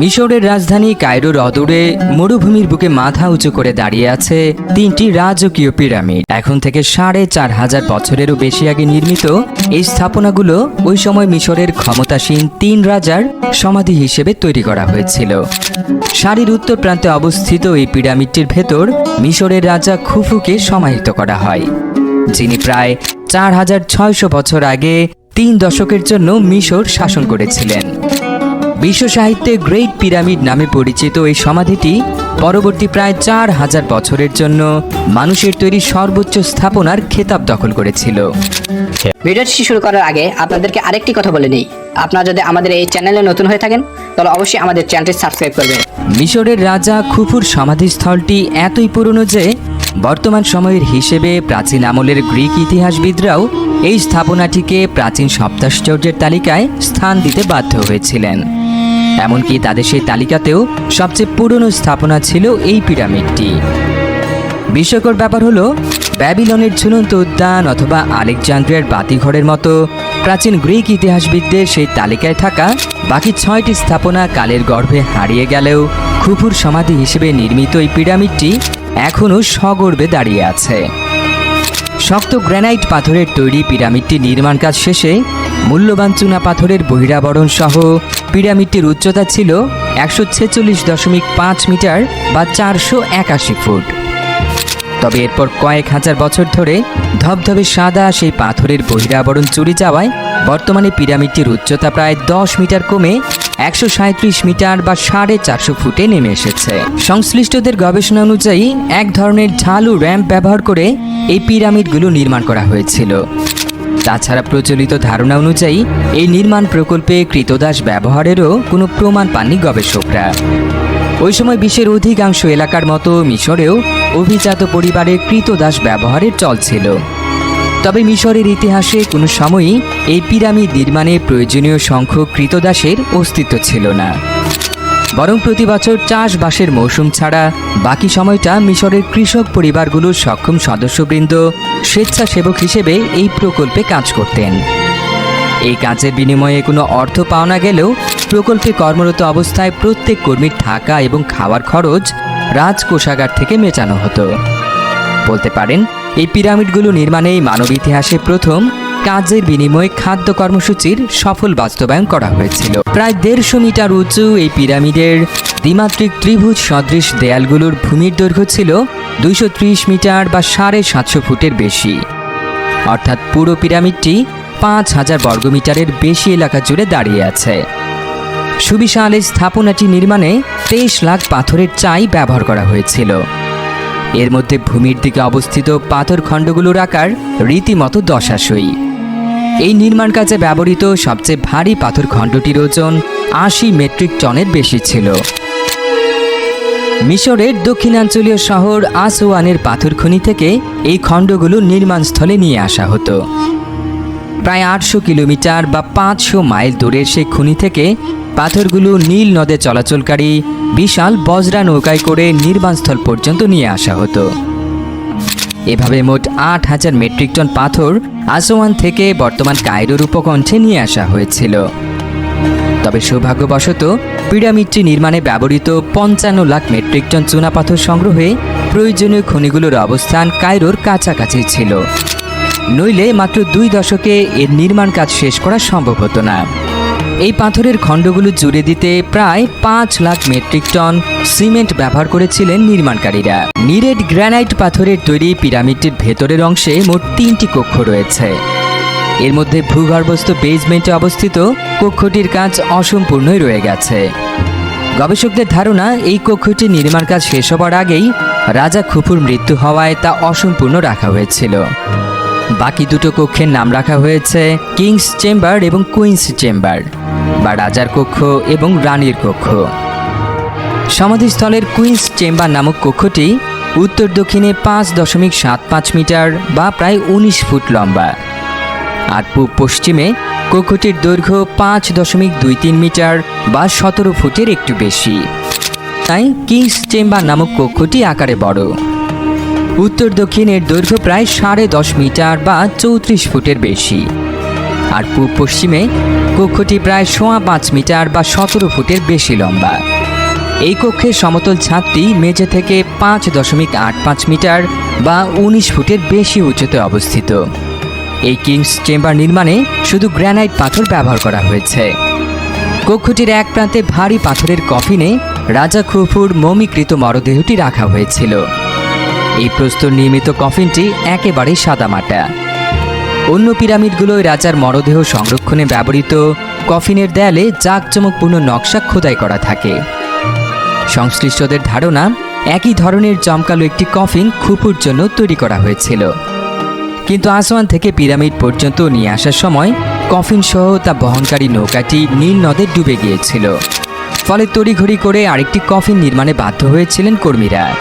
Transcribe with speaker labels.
Speaker 1: মিশরের রাজধানী কায়রোর অদূরে মরুভূমির বুকে মাথা উঁচু করে দাঁড়িয়ে আছে তিনটি রাজকীয় পিরামিড। এখন থেকে সাড়ে চার হাজার বছরেরও বেশি আগে নির্মিত এই স্থাপনাগুলো ওই সময় মিশরের ক্ষমতাসীন তিন রাজার সমাধি হিসেবে তৈরি করা হয়েছিল। সারির উত্তর প্রান্তে অবস্থিত এই পিরামিডটির ভেতর মিশরের রাজা খুফুকে সমাহিত করা হয়, যিনি প্রায় চার হাজার ছয়শো বছর আগে তিন দশকের জন্য মিশর শাসন করেছিলেন। বিশ্ব সাহিত্যে গ্রেট পিরামিড নামে পরিচিত এই সমাধিটি পরবর্তী প্রায় চার হাজার বছরের জন্য মানুষের তৈরি সর্বোচ্চ স্থাপনার খেতাব দখল করেছিল।
Speaker 2: ভিডিওটি শুরু করার আগে আপনাদেরকে আরেকটি কথা বলে নেই। আপনারা যদি আমাদের এই চ্যানেলে নতুন হয়ে থাকেন তাহলে অবশ্যই আমাদের চ্যানেলটি সাবস্ক্রাইব করবেন।
Speaker 1: মিশরের রাজা খুফুর সমাধিস্থলটি এতই পুরনো যে বর্তমান সময়ের হিসেবে প্রাচীন আমলের গ্রিক ইতিহাসবিদরাও এই স্থাপনাটিকে প্রাচীন সপ্তাশ্চর্যের তালিকায় স্থান দিতে বাধ্য হয়েছিলেন। এমনকি তাদের সেই তালিকাতেও সবচেয়ে পুরনো স্থাপনা ছিল এই পিরামিডটি। বিস্ময়কর ব্যাপার হলো, ব্যাবিলনের ঝুলন্ত উদ্যান অথবা আলেকজান্দ্রিয়ার বাতিঘরের মতো প্রাচীন গ্রিক ইতিহাসবিদদের সেই তালিকায় থাকা বাকি ছয়টি স্থাপনা কালের গর্ভে হারিয়ে গেলেও খুফুর সমাধি হিসেবে নির্মিত এই পিরামিডটি এখনও সগর্বে দাঁড়িয়ে আছে। শক্ত গ্রানাইট পাথরের তৈরি পিরামিডটি নির্মাণ কাজ শেষে মূল্যবান চুনা পাথরের বহিরাবরণ সহ পিরামিডটির উচ্চতা ছিল একশো ছেচল্লিশ দশমিক পাঁচ মিটার বা চারশো একাশি ফুট। তবে এরপর কয়েক হাজার বছর ধরে ধবধবে সাদা সেই পাথরের বহিরাবরণ চুরি যাওয়ায় বর্তমানে পিরামিডটির উচ্চতা প্রায় দশ মিটার কমে একশো মিটার বা সাড়ে চারশো ফুটে নেমে এসেছে। সংশ্লিষ্টদের গবেষণা অনুযায়ী এক ধরনের ঢালু র্যাম্প ব্যবহার করে এই পিরামিডগুলো নির্মাণ করা হয়েছিল। তাছাড়া প্রচলিত ধারণা অনুযায়ী এই নির্মাণ প্রকল্পে কৃতদাস ব্যবহারেরও কোনো প্রমাণ পাননি গবেষকরা। ওই সময় বিশ্বের অধিকাংশ এলাকার মতো মিশরেও অভিজাত পরিবারের কৃতদাস ব্যবহারের চল ছিল। তবে মিশরের ইতিহাসে কোনো সময়ই এই পিরামিড নির্মাণে প্রয়োজনীয় সংখ্যক কৃতদাসের অস্তিত্ব ছিল না। বরং প্রতি বছর চাষবাসের মৌসুম ছাড়া বাকি সময়টা মিশরের কৃষক পরিবারগুলোর সক্ষম সদস্যবৃন্দ স্বেচ্ছাসেবক হিসেবে এই প্রকল্পে কাজ করতেন। এই কাজের বিনিময়ে কোনো অর্থ পাওয়া না গেলেও প্রকল্পে কর্মরত অবস্থায় প্রত্যেক কর্মীর থাকা এবং খাওয়ার খরচ রাজকোষাগার থেকে মেটানো হতো। বলতে পারেন এই পিরামিডগুলো নির্মাণেই মানব ইতিহাসে প্রথম, কাজের বিনিময়ে খাদ্য কর্মসূচির সফল বাস্তবায়ন করা হয়েছিল। প্রায় দেড়শো মিটার উঁচু এই পিরামিডের দ্বিমাত্রিক ত্রিভুজ সদৃশ দেয়ালগুলোর ভূমির দৈর্ঘ্য ছিল দুইশো ত্রিশ মিটার বা সাড়ে সাতশো ফুটের বেশি। অর্থাৎ পুরো পিরামিডটি পাঁচ হাজার বর্গমিটারের বেশি এলাকা জুড়ে দাঁড়িয়ে আছে। সুবিশাল এই স্থাপনাটি নির্মাণে তেইশ লাখ পাথরের চাই ব্যবহার করা হয়েছিল। এর মধ্যে ভূমির দিকে অবস্থিত পাথর খণ্ডগুলোর আকার রীতিমতো দশাশই। এই নির্মাণ কাজে ব্যবহৃত সবচেয়ে ভারী পাথর খণ্ডটির ওজন আশি মেট্রিক টনের বেশি ছিল। মিশরের দক্ষিণাঞ্চলীয় শহর আসওয়ানের পাথর খনি থেকে এই খণ্ডগুলো নির্মাণস্থলে নিয়ে আসা হতো। প্রায় আটশো কিলোমিটার বা পাঁচশো মাইল দূরের সেই খনি থেকে পাথরগুলো নীল নদে চলাচলকারী বিশাল বজরা নৌকায় করে নির্মাণস্থল পর্যন্ত নিয়ে আসা হতো। এভাবে মোট আট হাজার মেট্রিক টন পাথর আসোয়ান থেকে বর্তমান কায়রোর উপকণ্ঠে নিয়ে আসা হয়েছিল। তবে সৌভাগ্যবশত, পিরামিডটি নির্মাণে ব্যবহৃত পঞ্চান্ন লাখ মেট্রিক টন চুনাপাথর সংগ্রহে প্রয়োজনীয় খনিগুলোর অবস্থান কায়রোর কাছাকাছি ছিল। নইলে মাত্র দুই দশকে এর নির্মাণ কাজ শেষ করা সম্ভব হতো না। এই পাথরের খণ্ডগুলো জুড়ে দিতে প্রায় পাঁচ লাখ মেট্রিক টন সিমেন্ট ব্যবহার করেছিলেন নির্মাণকারীরা। নিরেট গ্রানাইট পাথরের তৈরি পিরামিডটির ভেতরের অংশে মোট তিনটি কক্ষ রয়েছে। এর মধ্যে ভূগর্ভস্থ বেজমেন্টে অবস্থিত কক্ষটির কাজ অসম্পূর্ণই রয়ে গেছে। গবেষকদের ধারণা, এই কক্ষটি নির্মাণ কাজ শেষ হবার আগেই রাজা খুপুর মৃত্যু হওয়ায় তা অসম্পূর্ণ রাখা হয়েছিল। বাকি দুটো কক্ষের নাম রাখা হয়েছে কিংস চেম্বার এবং কুইন্স চেম্বার, বা রাজার কক্ষ এবং রানীর কক্ষ। সমাধিস্থলের কুইন্স চেম্বার নামক কক্ষটি উত্তর দক্ষিণে পাঁচ দশমিক সাত পাঁচ মিটার বা প্রায় উনিশ ফুট লম্বা। আর পূব পশ্চিমে কক্ষটির দৈর্ঘ্য পাঁচ দশমিক দুই তিন মিটার বা সতেরো ফুটের একটু বেশি। তাই কিংস চেম্বার নামক কক্ষটি আকারে বড়। উত্তর দক্ষিণের দৈর্ঘ্য প্রায় সাড়ে দশ মিটার বা চৌত্রিশ ফুটের বেশি। আর পূব পশ্চিমে কক্ষটি প্রায় সোয়া পাঁচ মিটার বা সতেরো ফুটের বেশি লম্বা। এই কক্ষের সমতল ছাদটি মেঝে থেকে পাঁচ দশমিক আট পাঁচ মিটার বা উনিশ ফুটের বেশি উচ্চতে অবস্থিত। এই কিংস চেম্বার নির্মাণে শুধু গ্র্যানাইট পাথর ব্যবহার করা হয়েছে। কক্ষটির এক প্রান্তে ভারী পাথরের কফিনে রাজা খুফুর মমিকৃত মরদেহটি রাখা হয়েছিল। এই প্রস্তর নির্মিত কফিনটি একেবারে সাদামাটা। অন্য পিরামিডগুলোয় রাজার মরদেহ সংরক্ষণে ব্যবহৃত কফিনের দেয়ালে জাঁকজমকপূর্ণ নকশা খোদাই করা থাকে। সংশ্লিষ্টদের ধারণা, একই ধরনের জমকালো একটি কফিন খুপুর জন্য তৈরি করা হয়েছিল। কিন্তু আসওয়ান থেকে পিরামিড পর্যন্ত নিয়ে আসার সময় কফিন সহ তা বহনকারী নৌকাটি নীল নদে ডুবে গিয়েছিল। ফলে তড়িঘড়ি করে আরেকটি কফিন নির্মাণে বাধ্য হয়েছিলেন কর্মীরা।